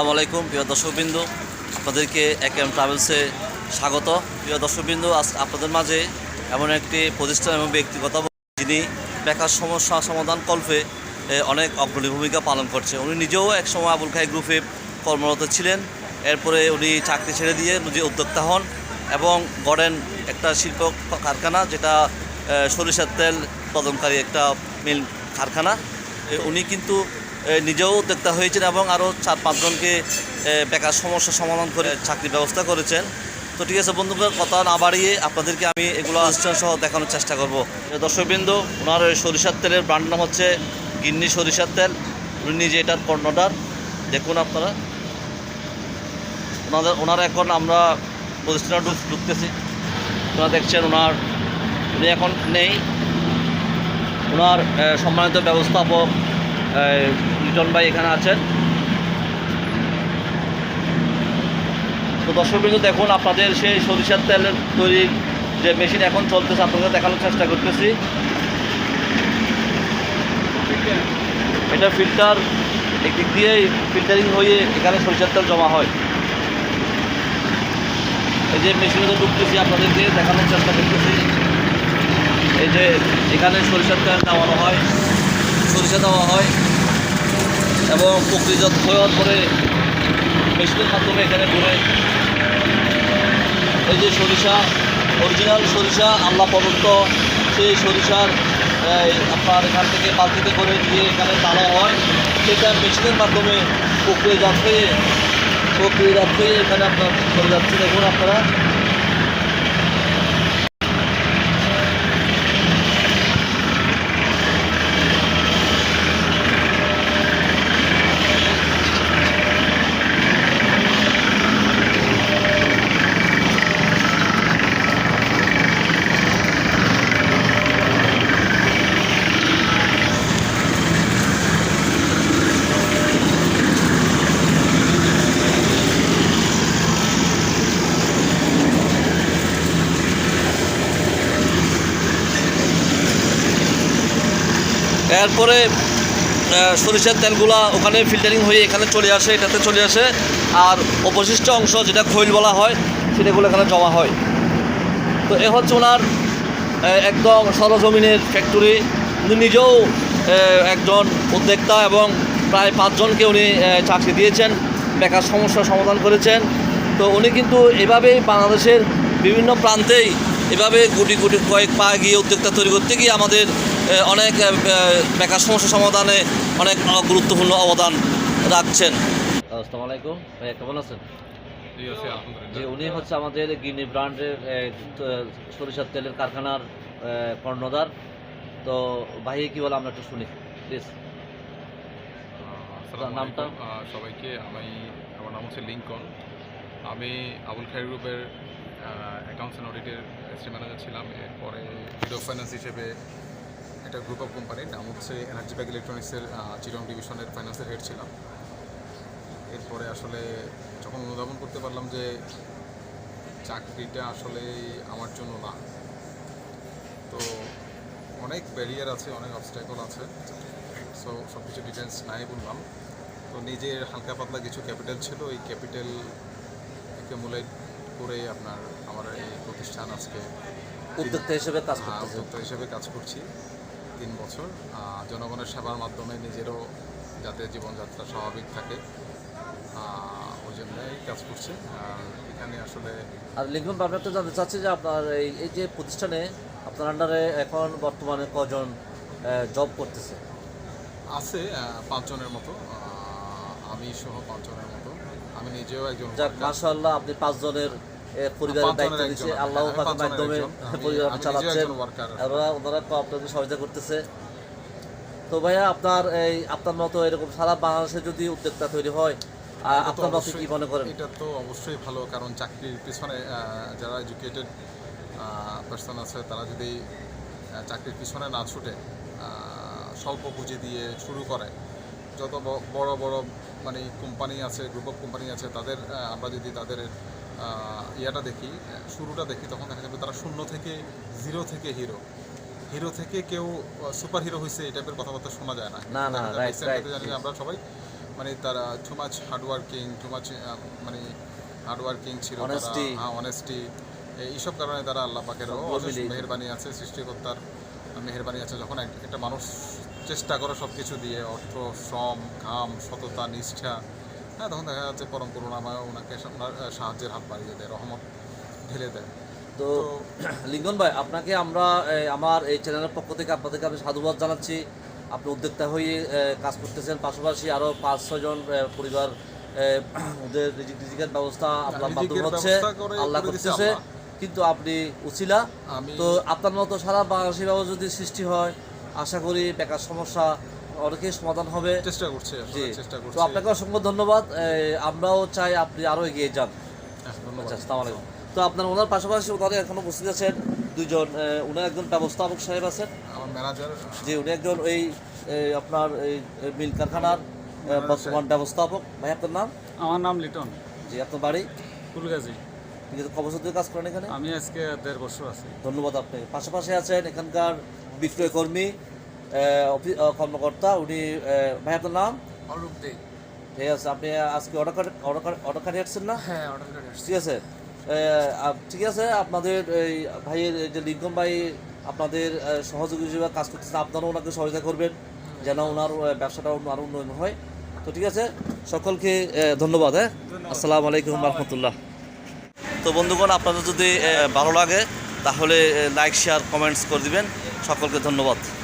আসসালামু আলাইকুম, প্রিয় দর্শকবৃন্দু। আপনাদেরকে এক এম ট্রাভেলসে স্বাগত। প্রিয় দর্শকবৃন্দু, আজ আপনাদের মাঝে এমন একটি প্রতিষ্ঠান এবং ব্যক্তিগত যিনি বেকার সমস্যা সমাধান কল্পে অনেক অগ্রণী ভূমিকা পালন করছে। উনি নিজেও একসময় আবুল খাই গ্রুপে কর্মরত ছিলেন। এরপরে উনি চাকরি ছেড়ে দিয়ে নিজে উদ্যোক্তা হন এবং গড়েন একটা শিল্প কারখানা যেটা সরিষার তেল উৎপাদনকারী একটা মিল কারখানা। উনি কিন্তু নিজেও উদ্যোক্তা হয়েছেন এবং আরও চার পাঁচজনকে বেকার সমস্যা সমাধান করে চাকরির ব্যবস্থা করেছেন। তো ঠিক আছে বন্ধুদের কথা না বাড়িয়ে আপনাদেরকে আমি এগুলো অনুষ্ঠান সহ দেখানোর চেষ্টা করব। দর্শকবৃন্দ, ওনার সরিষার তেলের ব্র্যান্ড নাম হচ্ছে গিন্নি সরিষার তেল। উনি নিজে এটার কর্ণধার। দেখুন আপনারা। ওনাদের, ওনার এখন আমরা প্রতিষ্ঠানে ঢুক- ঢুকতেছি। ওনারা দেখছেন ওনার, উনি এখন নেই। ওনার সম্মানিত ব্যবস্থাপক লিটন ভাই এখানে আছেন। তো দর্শকবৃন্দ, দেখুন আপনাদের সেই সরিষার তেলের তৈরির যে মেশিন এখন চলতেছে, আপনাদের দেখানোর চেষ্টা করতেছি। এটা ফিল্টার একদিক দিয়েই ফিল্টারিং হয়ে এখানে সরিষার তেল জমা হয়। এই যে মেশিনে ঢুকতেছি, আপনাদেরকে দেখানোর চেষ্টা করতেছি। এই যে এখানে সরিষার তেল নামানো হয়। সরিষা দেওয়া হয় এবং প্রক্রিয়াজাত হওয়ার পরে মেশিনের মাধ্যমে এখানে ঘুরে এই যে সরিষা অরিজিনাল সরিষা, আল্লাহ প্রদত্ত সেই সরিষার আপনার এখান থেকে বালতিতে করে দিয়ে এখানে টানা হয়। সেটা মেশিনের মাধ্যমে প্রক্রিয়াজাত হয়ে প্রক্রিয়াজাত হয়ে এখানে আপনার চলে যাচ্ছে। দেখুন আপনারা। এরপরে আহ, সরিষার তেলগুলা ওখানে ফিল্টারিং হয়ে এখানে চলে আসে এটাতে চলে আসে। আর অবশিষ্ট অংশ যেটা খৈল বলা হয় সেটাগুলো এখানে জমা হয়। তো এ হচ্ছে ওনার একদম সরজমিনের ফ্যাক্টরি উনি নিজেও একজন উদ্যোক্তা এবং প্রায় পাঁচজনকে উনি চাকরি দিয়েছেন বেকার সমস্যার সমাধান করেছেন। তো উনি কিন্তু এভাবেই বাংলাদেশের বিভিন্ন প্রান্তেই এভাবে গুটি গুটি কয়েক পা গিয়ে উদ্যোক্তা তৈরি করতে গিয়ে আমাদের অনেক বেকার সমস্যা সমাধানে অনেক গুরুত্বপূর্ণ অবদান রাখছেন। আসসালামু আলাইকুম। ভাইয়া কেমন আছেন? যে উনি হচ্ছে আমাদের গিনি ব্র্যান্ডের সরিষার তেলের কারখানার এ, কর্ণধার। তো ভাই কি বলে আমরা একটু শুনি প্লিজ। নামটা? সবাইকে আমি আমার নাম হচ্ছে লিঙ্কন। আমি আবুল খাই গ্রুপের অ্যাকাউন্টস অ্যান্ড অডিটের এসটি ম্যানেজার ছিলাম। এরপরে অফ ফাইন্যান্স হিসেবে একটা গ্রুপ অফ কোম্পানির নাম হচ্ছে এনার্জি ব্যাগ ইলেকট্রনিক্সের চিরং ডিভিশনের ফাইন্যান্সের হেড ছিলাম। এরপরে আসলে যখন অনুধাবন করতে পারলাম যে চাকরিটা আসলে আমার জন্য না তো অনেক ব্যারিয়ার আছে অনেক অবস্ট্যাকল আছে সো সব কিছু ডিটেলস নাই বললাম। তো নিজের হালকা পাতলা কিছু ক্যাপিটাল ছিল ওই ক্যাপিটাল একুমুলেট করে আপনার আমার এই প্রতিষ্ঠান আজকে উদ্যোক্তা হিসেবে কাজ উদ্যোক্তা হিসেবে কাজ করছি। তিন বছর জনগণের সেবার মাধ্যমে নিজেরও যাতে জীবনযাত্রা স্বাভাবিক থাকে। ওই জন্যই কাজ করছি। এখানে আসলে আর লিঙ্কন আমি তো জানতে চাচ্ছি যে আপনার এই এই যে প্রতিষ্ঠানে আপনার আন্ডারে এখন বর্তমানে কজন জব করতেছে? আছে পাঁচজনের মতো। আমি সহ পাঁচজনের মতো। আমি নিজেও একজন যাক। মাশাআল্লাহ আপনি পাঁচজনের পরিবারের দায়িত্ব দিচ্ছে হ্যাঁ, আল্লাহ পাকের মাধ্যমে পরিবার আমি চালাচ্ছেন ওরা ওনারা খুব আপনাকে সহযোগিতা করতেছে। তো ভাইয়া আপনার এই আপনার মতো এরকম সারা বাংলাদেশে যদি উদ্যোক্তা তৈরি হয় তো আপনার মতে কি মনে করেন? এটা তো অবশ্যই ভালো কারণ চাকরির পিছনে যারা এডুকেটেড পার্সন আছে তারা যদি চাকরির পিছনে না ছুটে স্বল্প পুঁজি দিয়ে শুরু করে যত বড় বড় মানে কোম্পানি আছে গ্রুপ অফ কোম্পানি আছে তাদের আমরা যদি তাদের ইয়েটা দেখি শুরুটা দেখি তখন দেখা যাবে তারা শূন্য থেকে জিরো থেকে হিরো হিরো থেকে কেউ সুপার হিরো হয়েছে এই টাইপের কথাবার্তা শোনা যায় না। জানি আমরা সবাই মানে তারা too much hardworking too much মানে হার্ডওয়ার্কিং ছিল. হ্যাঁ অনেস্টি এইসব কারণে তারা আল্লাহ সবগুলো মেহরবানি আছে সৃষ্টিকর্তার মেহরবানি আছে। যখন এক- একটা মানুষ চেষ্টা করে সব কিছু দিয়ে অর্থ শ্রম ঘাম সততা নিষ্ঠা হ্যাঁ তখন দেখা যাচ্ছে পরম করুণাময় ওনাকে ওনার সাহায্যের হাত বাড়িয়ে দেয় রহমত ঢেলে দেয়। তো লিঙ্গন ভাই আপনাকে আমরা আমার এই চ্যানেলের পক্ষ থেকে আপনাদেরকে আমি সাধুবাদ জানাচ্ছি। আপনি উদ্যোক্তা হয়ে কাজ করতেছেন। পাশাপাশি আরও পাঁচ ছজন পরিবার ওদের রিজিক রিজিকের ব্যবস্থা আপনার মাধ্যমে হচ্ছে আল্লাহ করতেছে। কিন্তু আপনি উচিলা তো আপনার মতো সারা বাংলাদেশি ব্যবস্থা যদি সৃষ্টি হয় আশা করি বেকার সমস্যা অনেকেই সমাধান হবে। চেষ্টা করছি জি। চেষ্টা করছি। তো আপনাকে অসংখ্য ধন্যবাদ। আমরাও চাই আপনি আরও এগিয়ে যান। হ্যাঁ, ধন্যবাদ। আচ্ছা আসসালামু আলাইকুম। তো আপনার ওনার পাশাপাশি ওনারে এখন উপস্থিত আছেন দুজন উনি একজন ব্যবস্থাপক সাহেব আছেন। আমার ম্যানেজার। যে উনি একজন এই আপনার এই মিল কারখানার বর্তমান ব্যবস্থাপক। ভাই আপনার নাম? আমার নাম লিটন। জি আপনার বাড়ি? ফুলগাজী। কবছর কাজ করেন এখানে? আমি আজকে দেড় বছর আছি। ধন্যবাদ আপনাকে। পাশাপাশি আছেন এখানকার বিক্রয় কর্মী কর্মকর্তা উনি ভাই আপনার নাম? অরূপ দে। ঠিক আছে আপনি আজকে order card order order card আসছেন না? হ্যাঁ অর্ডার ঠিক আছে। ঠিক আছে আপনাদের এই ভাইয়ের যে লিঙ্কন ভাই আপনাদের সহযোগী হিসেবে কাজ করতেছেন আপনারাও ওনাকে সহযোগিতা করবেন যেন ওনার ব্যবসাটা অন্য- আরও উন্নয়ন হয়। তো ঠিক আছে সকলকে ধন্যবাদ হ্যাঁ? আসসালামু আলাইকুম রহমতুল্লাহ। তো বন্ধুগণ আপনাদের যদি ভালো লাগে তাহলে লাইক শেয়ার কমেন্টস করে দিবেন। সকলকে ধন্যবাদ।